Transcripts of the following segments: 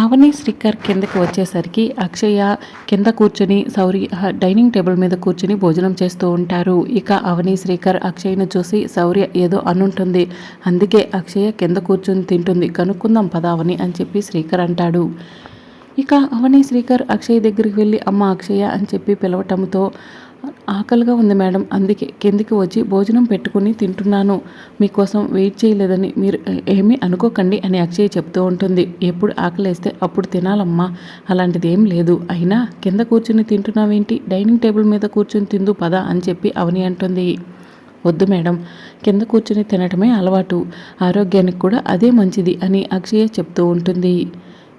అవని శ్రీకర్ కిందకి వచ్చేసరికి అక్షయ కింద కూర్చుని సౌరి డైనింగ్ టేబుల్ మీద కూర్చుని భోజనం చేస్తూ ఉంటారు. ఇక అవని శ్రీకర్ అక్షయ్ను చూసి శౌర్య ఏదో అనుంటుంది. అందుకే అక్షయ కింద కూర్చుని తింటుంది. కనుక్కుందాం పదావని అని చెప్పి శ్రీకర్ అంటాడు. ఇక అవని శ్రీకర్ అక్షయ్ దగ్గరికి వెళ్ళి అమ్మ అక్షయ అని చెప్పి పిలవటంతో ఆకలిగా ఉంది మేడం. అందుకే కిందికి వచ్చి భోజనం పెట్టుకుని తింటున్నాను. మీకోసం వెయిట్ చేయలేదని మీరు ఏమీ అనుకోకండి అని అక్షయ్ చెప్తూ ఉంటుంది. ఎప్పుడు ఆకలేస్తే అప్పుడు తినాలమ్మా. అలాంటిది ఏం లేదు. అయినా కింద కూర్చుని తింటున్నావేంటి? డైనింగ్ టేబుల్ మీద కూర్చుని తిందు పదా అని చెప్పి అవని అంటుంది. వద్దు మేడం. కింద కూర్చుని తినటమే అలవాటు. ఆరోగ్యానికి కూడా అదే మంచిది అని అక్షయ చెప్తూ ఉంటుంది.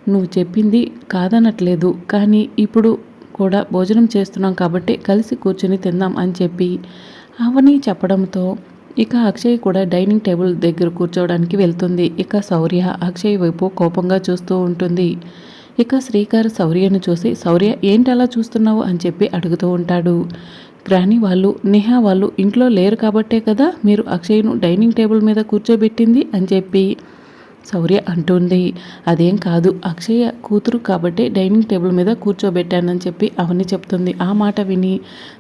నువ్వు చెప్పింది కాదనట్లేదు. కానీ ఇప్పుడు కూడా భోజనం చేస్తున్నాం కాబట్టి కలిసి కూర్చుని తిందాం అని చెప్పి అవని చెప్పడంతో ఇక అక్షయ్ కూడా డైనింగ్ టేబుల్ దగ్గర కూర్చోవడానికి వెళ్తుంది. ఇక శౌర్య అక్షయ్ వైపు కోపంగా చూస్తూ ఉంటుంది. ఇక శ్రీకారు శౌర్యను చూసి శౌర్య ఏంటి అలా చూస్తున్నావు? అని చెప్పి అడుగుతూ ఉంటాడు. గ్రాని వాళ్ళు నేహా వాళ్ళు ఇంట్లో లేరు కాబట్టే కదా మీరు అక్షయ్ను డైనింగ్ టేబుల్ మీద కూర్చోబెట్టింది? అని చెప్పి శౌర్య అంటుంది. అదేం కాదు అక్షయ కూతురు కాబట్టి డైనింగ్ టేబుల్ మీద కూర్చోబెట్టానని చెప్పి అవని చెప్తుంది. ఆ మాట విని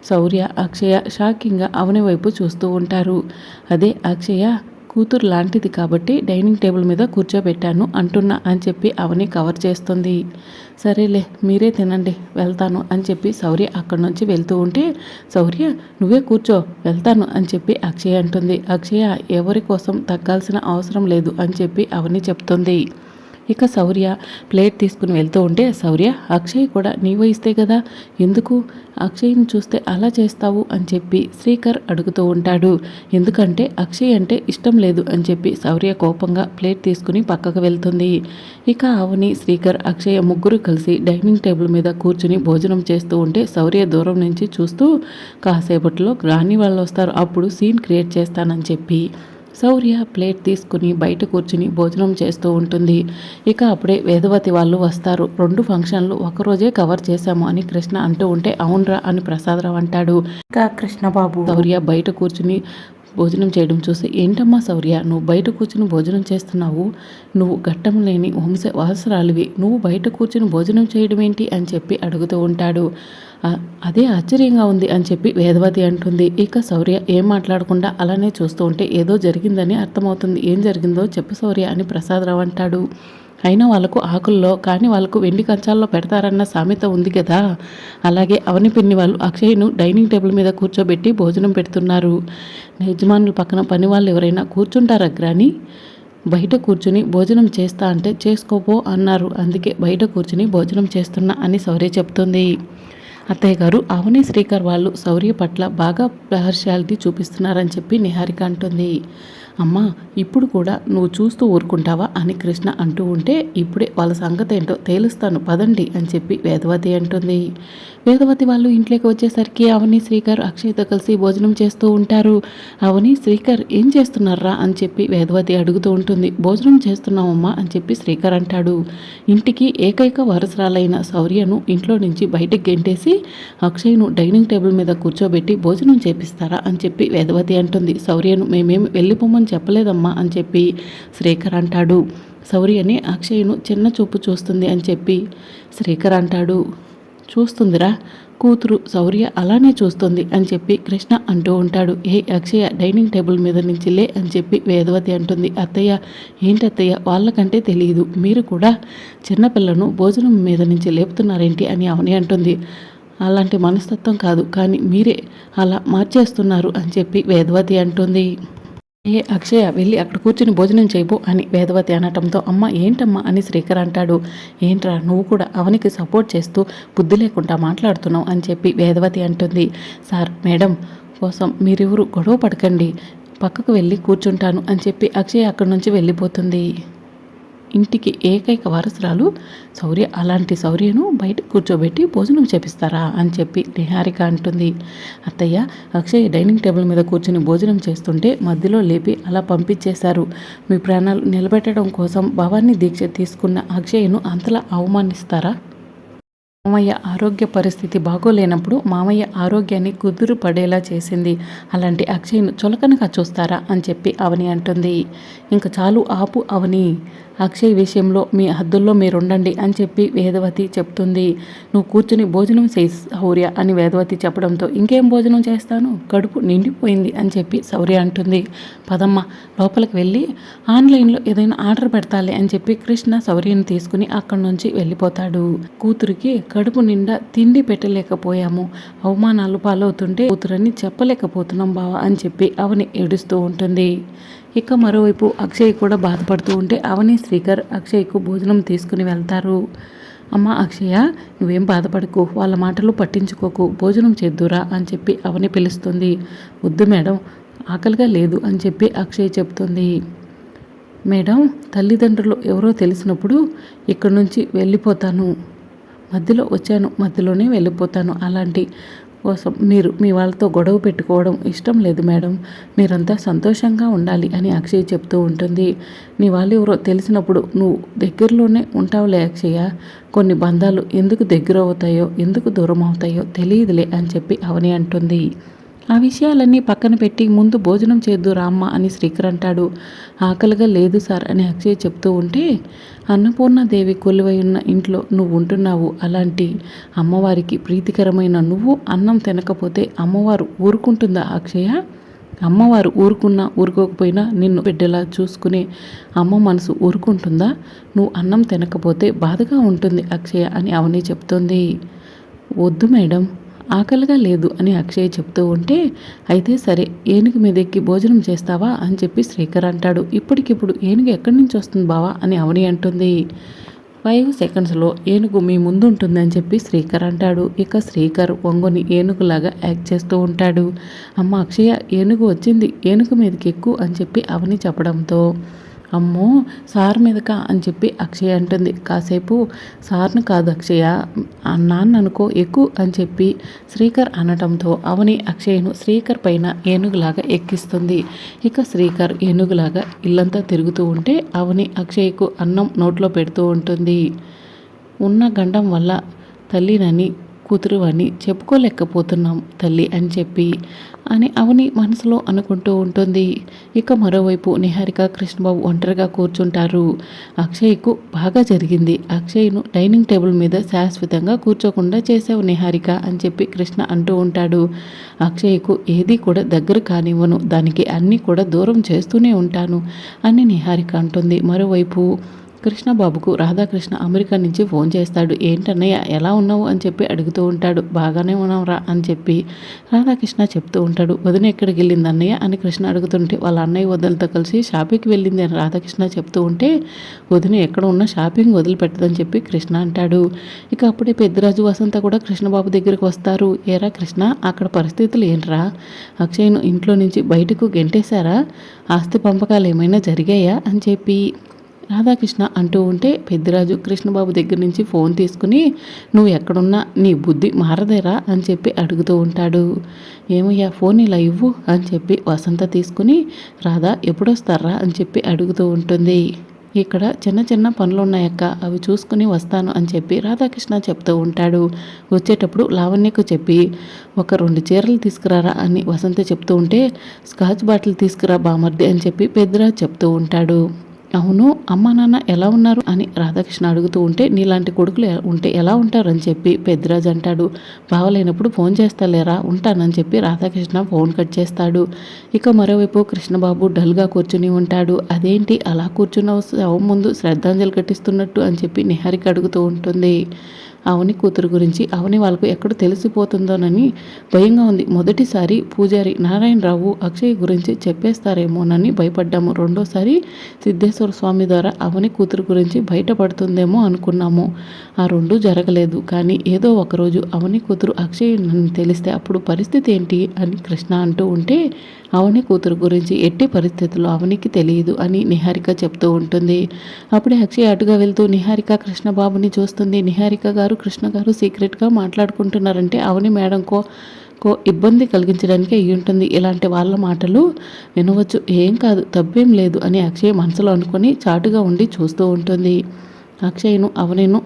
శౌర్య అక్షయ షాకింగ్గా అవని వైపు చూస్తూ ఉంటారు. అదే అక్షయ కూతురు లాంటిది కాబట్టి డైనింగ్ టేబుల్ మీద కూర్చోబెట్టాను అంటున్నా అని చెప్పి అవని కవర్ చేస్తుంది. సరేలే మీరే తినండి వెళ్తాను అని చెప్పి సౌర్య అక్కడి నుంచి వెళ్తూ ఉంటే సౌర్య నువ్వే కూర్చో వెళ్తాను అని చెప్పి అక్షయ అంటుంది. అక్షయ ఎవరి కోసం తగ్గాల్సిన అవసరం లేదు అని చెప్పి అవని చెప్తుంది. ఇక శౌర్య ప్లేట్ తీసుకుని వెళ్తూ ఉంటే శౌర్య అక్షయ్ కూడా నీ వయస్తే కదా? ఎందుకు? అక్షయ్ని చూస్తే అలా చేస్తావు? అని చెప్పి శ్రీకర్ అడుగుతూ ఉంటాడు. ఎందుకంటే అక్షయ్ అంటే ఇష్టం లేదు అని చెప్పి శౌర్య కోపంగా ప్లేట్ తీసుకుని పక్కకు వెళ్తుంది. ఇక అవని శ్రీకర్ అక్షయ ముగ్గురు కలిసి డైనింగ్ టేబుల్ మీద కూర్చుని భోజనం చేస్తూ ఉంటే శౌర్య దూరం నుంచి చూస్తూ కాసేపట్లో రాని వాళ్ళు వస్తారు అప్పుడు సీన్ క్రియేట్ చేస్తానని చెప్పి శౌర్య ప్లేట్ తీసుకుని బయట కూర్చుని భోజనం చేస్తూ ఉంటుంది. ఇక అప్పుడే వేదవతి వాళ్ళు వస్తారు. రెండు ఫంక్షన్లు ఒకరోజే కవర్ చేశాము అని కృష్ణ అంటూ ఉంటే అవునరా అని ప్రసాదరావు అంటాడు. ఇంకా కృష్ణబాబు. శౌర్య బయట కూర్చుని భోజనం చేయడం చూసి ఏంటమ్మా శౌర్య నువ్వు బయట కూర్చుని భోజనం చేస్తున్నావు? నువ్వు ఘట్టం లేని వంశ వారసురాలివి. నువ్వు బయట కూర్చుని భోజనం చేయడం ఏంటి అని చెప్పి అడుగుతూ ఉంటాడు. "ఆ- అదే ఆశ్చర్యంగా ఉంది అని చెప్పి వేదవతి అంటుంది. ఇక శౌర్య ఏం మాట్లాడకుండా అలానే చూస్తూ ఉంటే ఏదో జరిగిందని అర్థమవుతుంది. ఏం జరిగిందో చెప్పు శౌర్య అని ప్రసాదరావు అంటాడు. అయినా వాళ్ళకు ఆకుల్లో కానీ వాళ్ళకు వెండి కంచాల్లో పెడతారన్న సామెత ఉంది కదా అలాగే అవని పిన్ని వాళ్ళు అక్షయ్ను డైనింగ్ టేబుల్ మీద కూర్చోబెట్టి భోజనం పెడుతున్నారు. యజమానుల పక్కన పని వాళ్ళు ఎవరైనా కూర్చుంటారా గ్రాని? బయట కూర్చుని భోజనం చేస్తా అంటే చేసుకోపో అన్నారు. అందుకే బయట కూర్చుని భోజనం చేస్తున్నా అని శౌర్య చెప్తుంది. అత్తయ్య గారు అవని శ్రీకర్ వాళ్ళు శౌర్య పట్ల బాగా పార్షియాలిటీ చూపిస్తున్నారని చెప్పి నిహారిక అంటుంది. అమ్మా ఇప్పుడు కూడా నువ్వు చూస్తూ ఊరుకుంటావా అని కృష్ణ అంటూ ఉంటే ఇప్పుడే వాళ్ళ సంగతి ఏంటో తేలుస్తాను పదండి అని చెప్పి వేదవతి అంటుంది. వేదవతి వాళ్ళు ఇంట్లోకి వచ్చేసరికి అవని శ్రీకర్ అక్షయ్తో కలిసి భోజనం చేస్తూ ఉంటారు. అవని శ్రీకర్ ఏం చేస్తున్నారా అని చెప్పి వేదవతి అడుగుతూ ఉంటుంది. భోజనం చేస్తున్నామమ్మా అని చెప్పి శ్రీకర్ అంటాడు. ఇంటికి ఏకైక వారసురాలైన శౌర్యను ఇంట్లో నుంచి బయటకు గెంటేసి అక్షయ్ను డైనింగ్ టేబుల్ మీద కూర్చోబెట్టి భోజనం చేపిస్తారా అని చెప్పి వేదవతి అంటుంది. శౌర్యను మేమేం వెళ్ళిపోమని చెప్పలేదమ్మా అని చెప్పి శ్రీకర్ అంటాడు. శౌర్యని అక్షయ్ను చిన్న చూపు చూస్తుంది అని చెప్పి శ్రీకర్ అంటాడు. చూస్తుందిరా కూతురు శౌర్య అలానే చూస్తుంది అని చెప్పి కృష్ణ అంటూ ఉంటాడు. ఏ అక్షయ డైనింగ్ టేబుల్ మీద నుంచి లే అని చెప్పి వేదవతి అంటుంది. అత్తయ్య ఏంటి అత్తయ్య వాళ్ళకంటే తెలియదు మీరు కూడా చిన్నపిల్లను భోజనం మీద నుంచి లేపుతున్నారేంటి అని అవని అంటుంది. అలాంటి మనస్తత్వం కాదు కానీ మీరే అలా మార్చేస్తున్నారు అని చెప్పి వేదవతి అంటుంది. ఏ అక్షయ వెళ్ళి అక్కడ కూర్చుని భోజనం చేయబో అని వేదవతి అనటంతో అమ్మ ఏంటమ్మా అని శ్రీకర్ అంటాడు. ఏంట్రా నువ్వు కూడా అవనికి సపోర్ట్ చేస్తూ బుద్ధి లేకుండా మాట్లాడుతున్నావు అని చెప్పి వేదవతి అంటుంది. సార్ మేడం కోసం మీరెవరు గొడవ పడకండి. పక్కకు వెళ్ళి కూర్చుంటాను అని చెప్పి అక్షయ అక్కడి నుంచి వెళ్ళిపోతుంది. ఇంటికి ఏకైక వారసురాలు శౌర్య అలాంటి శౌర్యను బయట కూర్చోబెట్టి భోజనం చేపిస్తారా అని చెప్పి నిహారిక అంటుంది. అత్తయ్య అక్షయ్ డైనింగ్ టేబుల్ మీద కూర్చొని భోజనం చేస్తుంటే మధ్యలో లేపి అలా పంపించేశారు. మీ ప్రాణాలు నిలబెట్టడం కోసం భవాన్ని దీక్ష తీసుకున్న అక్షయ్ను అంతలా అవమానిస్తారా? మామయ్య ఆరోగ్య పరిస్థితి బాగోలేనప్పుడు మామయ్య ఆరోగ్యాన్ని కుదురు పడేలా చేసింది. అలాంటి అక్షయ్ను చులకనగా చూస్తారా అని చెప్పి అవని అంటుంది. ఇంకా చాలు ఆపు అవని. అక్షయ్ విషయంలో మీ హద్దుల్లో మీరుండండి అని చెప్పి వేదవతి చెప్తుంది. నువ్వు కూర్చుని భోజనం చేయి శౌర్య అని వేదవతి చెప్పడంతో ఇంకేం భోజనం చేస్తాను? కడుపు నిండిపోయింది అని చెప్పి శౌర్య అంటుంది. పదమ్మ లోపలికి వెళ్ళి ఆన్లైన్లో ఏదైనా ఆర్డర్ పెడతాలి అని చెప్పి కృష్ణ శౌర్యని తీసుకుని అక్కడి నుంచి వెళ్ళిపోతాడు. కూతురికి కడుపు నిండా తిండి పెట్టలేకపోయాము. అవమానాలు పాలవుతుంటే కూతురని చెప్పలేకపోతున్నాం బావా అని చెప్పి అవని ఏడుస్తూ ఉంటుంది. ఇక మరోవైపు అక్షయ్ కూడా బాధపడుతూ ఉంటే అవని శ్రీకర్ అక్షయ్కు భోజనం తీసుకుని వెళ్తారు. అమ్మ అక్షయ నువ్వేం బాధపడకు వాళ్ళ మాటలు పట్టించుకోకు భోజనం చేద్దురా అని చెప్పి అవని పిలుస్తుంది. వద్దు మేడం ఆకలిగా లేదు అని చెప్పి అక్షయ్ చెప్తుంది. మేడం తల్లిదండ్రులు ఎవరో తెలిసినప్పుడు ఇక్కడి నుంచి వెళ్ళిపోతాను. మధ్యలో వచ్చాను మధ్యలోనే వెళ్ళిపోతాను అలాంటి కోసం మీరు మీ వాళ్ళతో గొడవ పెట్టుకోవడం ఇష్టం లేదు మేడం. మీరంతా సంతోషంగా ఉండాలి అని అక్షయ్ చెప్తూ ఉంటుంది. నీ వాళ్ళు ఎవరో తెలిసినప్పుడు నువ్వు దగ్గరలోనే ఉంటావులే అక్షయ్య కొన్ని బంధాలు ఎందుకు దగ్గర అవుతాయో ఎందుకు దూరం అవుతాయో తెలియదులే అని చెప్పి అవని అంటుంది. ఆ విషయాలన్నీ పక్కన పెట్టి ముందు భోజనం చేద్దు రామ్మ అని శ్రీకర్ అంటాడు. ఆకలిగా లేదు సార్ అని అక్షయ్ చెప్తూ ఉంటే అన్నపూర్ణాదేవి కొలువై ఉన్న ఇంట్లో నువ్వు ఉంటున్నావు అలాంటి అమ్మవారికి ప్రీతికరమైన నువ్వు అన్నం తినకపోతే అమ్మవారు ఊరుకుంటుందా అక్షయ? అమ్మవారు ఊరుకున్నా ఊరుకోకపోయినా నిన్ను బిడ్డలా చూసుకునే అమ్మ మనసు ఊరుకుంటుందా? నువ్వు అన్నం తినకపోతే బాధగా ఉంటుంది అక్షయ అని అవని చెప్తుంది. వద్దు మేడం. ఆకలిగా లేదు అని అక్షయ్ చెప్తూ ఉంటే అయితే సరే ఏనుగు మీదెక్కి భోజనం చేస్తావా? అని చెప్పి శ్రీకర్ అంటాడు. ఇప్పటికిప్పుడు ఏనుగు ఎక్కడి నుంచి వస్తుంది బావా? అని అవని అంటుంది. ఫైవ్ సెకండ్స్లో ఏనుగు మీ ముందు ఉంటుందని చెప్పి శ్రీకర్ అంటాడు. ఇక శ్రీకర్ వంగుని ఏనుగులాగా యాక్ట్ చేస్తూ ఉంటాడు. అమ్మ అక్షయ ఏనుగు వచ్చింది ఏనుగు మీదకి ఎక్కువ అని చెప్పి అవని చెప్పడంతో అమ్మో సార్ మీదకా అని చెప్పి అక్షయ అంటుంది. కాసేపు సార్ను కాదు అక్షయ నాన్న అనుకో ఎక్కువ అని చెప్పి శ్రీకర్ అనటంతో అవని అక్షయను శ్రీకర్ పైన ఏనుగులాగా ఎక్కిస్తుంది. ఇక శ్రీకర్ ఏనుగులాగా ఇల్లంతా తిరుగుతూ ఉంటే అవని అక్షయ్కు అన్నం నోట్లో పెడుతూ ఉంటుంది. ఉన్న గండం వల్ల తల్లినని కూతురు అని చెప్పుకోలేకపోతున్నాం తల్లి అని చెప్పి అని అవని మనసులో అనుకుంటూ ఉంటుంది. ఇక మరోవైపు నిహారిక కృష్ణబాబు ఒంటరిగా కూర్చుంటారు. అక్షయ్కు బాగా జరిగింది. అక్షయ్ను డైనింగ్ టేబుల్ మీద శాశ్వతంగా కూర్చోకుండా చేసావు నిహారిక అని చెప్పి కృష్ణ అంటూ ఉంటాడు. అక్షయ్కు ఏది కూడా దగ్గర కానివ్వను. దానికి అన్నీ కూడా దూరం చేస్తూనే ఉంటాను అని నిహారిక అంటుంది. మరోవైపు కృష్ణబాబుకు రాధాకృష్ణ అమెరికా నుంచి ఫోన్ చేస్తాడు. ఏంటన్నయ్య ఎలా ఉన్నావు? అని చెప్పి అడుగుతూ ఉంటాడు. బాగానే ఉన్నావురా అని చెప్పి రాధాకృష్ణ చెప్తూ ఉంటాడు. వదిన ఎక్కడికి వెళ్ళింది అన్నయ్య అని కృష్ణ అడుగుతుంటే వాళ్ళ అన్నయ్య వదలతో కలిసి షాపింగ్కి వెళ్ళింది అని రాధాకృష్ణ చెప్తూ ఉంటే వదిన ఎక్కడ ఉన్నా షాపింగ్ వదిలిపెట్టదని చెప్పి కృష్ణ అంటాడు. ఇక అప్పుడే పెద్దరాజు వసంత కూడా కృష్ణబాబు దగ్గరికి వస్తారు. ఏరా కృష్ణ అక్కడ పరిస్థితులు ఏంట్రా? అక్షయ్ను ఇంట్లో నుంచి బయటకు గెంటేశారా? ఆస్తి పంపకాలు ఏమైనా జరిగాయా? అని చెప్పి రాధాకృష్ణ అంటూ ఉంటే పెద్దిరాజు కృష్ణబాబు దగ్గర నుంచి ఫోన్ తీసుకుని నువ్వు ఎక్కడున్నా నీ బుద్ధి మారదేరా అని చెప్పి అడుగుతూ ఉంటాడు. ఏమయ్యా ఫోన్ ఇలా ఇవ్వు అని చెప్పి వసంత తీసుకుని రాధా ఎప్పుడొస్తారా అని చెప్పి అడుగుతూ ఉంటుంది. ఇక్కడ చిన్న చిన్న పనులు ఉన్నాయక్క అవి చూసుకుని వస్తాను అని చెప్పి రాధాకృష్ణ చెప్తూ ఉంటాడు. వచ్చేటప్పుడు లావణ్యకు చెప్పి ఒక రెండు చీరలు తీసుకురారా అని వసంత చెప్తూ ఉంటే స్కాచ్ బాటిల్ తీసుకురా బామర్ది అని చెప్పి పెద్దరాజు చెప్తూ ఉంటాడు. అవును అమ్మ నాన్న ఎలా ఉన్నారు? అని రాధాకృష్ణ అడుగుతూ ఉంటే నీలాంటి కొడుకులు ఉంటే ఎలా ఉంటారని చెప్పి పెద్దిరాజు అంటాడు. బావలేనప్పుడు ఫోన్ చేస్తాలేరా? ఉంటానని చెప్పి రాధాకృష్ణ ఫోన్ కట్ చేస్తాడు. ఇక మరోవైపు కృష్ణబాబు డల్గా కూర్చుని ఉంటాడు. అదేంటి? అలా కూర్చున్న శవం ముందు శ్రద్ధాంజలి కట్టిస్తున్నట్టు అని చెప్పి నిహారిక అడుగుతూ ఉంటుంది. అవని కూతురు గురించి అవని వాళ్ళకు ఎక్కడ తెలిసిపోతుందోనని భయంగా ఉంది. మొదటిసారి పూజారి నారాయణరావు అక్షయ్ గురించి చెప్పేస్తారేమోనని భయపడ్డాము. రెండోసారి సిద్ధేశ్వర స్వామి ద్వారా అవని కూతురు గురించి బయటపడుతుందేమో అనుకున్నాము. ఆ రెండు జరగలేదు. కానీ ఏదో ఒకరోజు అవని కూతురు అక్షయ్ నన్ను తెలిస్తే అప్పుడు పరిస్థితి ఏంటి అని కృష్ణ అంటూ ఉంటే అవని కూతురు గురించి ఎట్టి పరిస్థితుల్లో అవనికి తెలియదు అని నిహారిక చెప్తూ ఉంటుంది. అప్పుడే అక్షయ్ అటుగా వెళ్తూ నిహారిక కృష్ణబాబుని చూస్తుంది. నిహారిక గారు కృష్ణ గారు సీక్రెట్గా మాట్లాడుకుంటున్నారంటే అవని మేడంకో కో ఇబ్బంది కలిగించడానికి అయ్యి ఉంటుంది. ఇలాంటి వాళ్ళ మాటలు వినవచ్చు. ఏం కాదు తప్పేం లేదు అని అక్షయ్ మనసులో అనుకుని చాటుగా ఉండి చూస్తూ ఉంటుంది. అక్షయ్ను అవనిను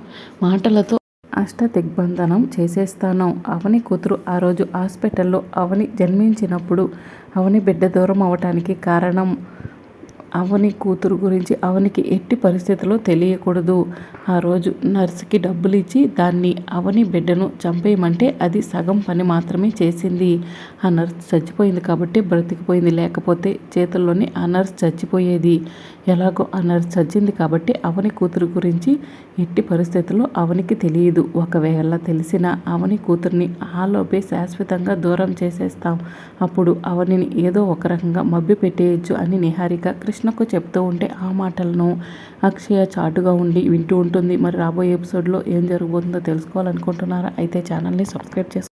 మాటలతో అష్ట దిగ్బంధనం చేసేస్తాను. అవని కూతురు ఆ రోజు హాస్పిటల్లో అవని జన్మించినప్పుడు అవని బిడ్డ దూరం అవటానికి కారణం అవని కూతురు గురించి అవనికి ఎట్టి పరిస్థితుల్లో తెలియకూడదు. ఆ రోజు నర్సుకి డబ్బులు ఇచ్చి దాన్ని అవని బిడ్డను చంపేయమంటే అది సగం పని మాత్రమే చేసింది. ఆ నర్స్ చచ్చిపోయింది కాబట్టి బ్రతికిపోయింది. లేకపోతే చేతుల్లోనే ఆ నర్స్ చచ్చిపోయేది. ఎలాగో ఆ నర్స్ చచ్చింది కాబట్టి అవని కూతురు గురించి ఎట్టి పరిస్థితుల్లో అవనికి తెలియదు. ఒకవేళ తెలిసిన అవని కూతుర్ని ఆలోపే శాశ్వతంగా దూరం చేసేస్తాం. అప్పుడు అవనిని ఏదో ఒక రకంగా మబ్బి పెట్టేయచ్చు అని నిహారిక కృష్ణ కృష్ణకు చెప్తూ ఉంటే ఆ మాటలను అక్షయ చాటుగా ఉండి వింటూ ఉంటుంది. మరి రాబోయే ఎపిసోడ్లో ఏం జరగబోతుందో తెలుసుకోవాలనుకుంటున్నారా? అయితే ఛానల్ని సబ్స్క్రైబ్ చేసుకోండి.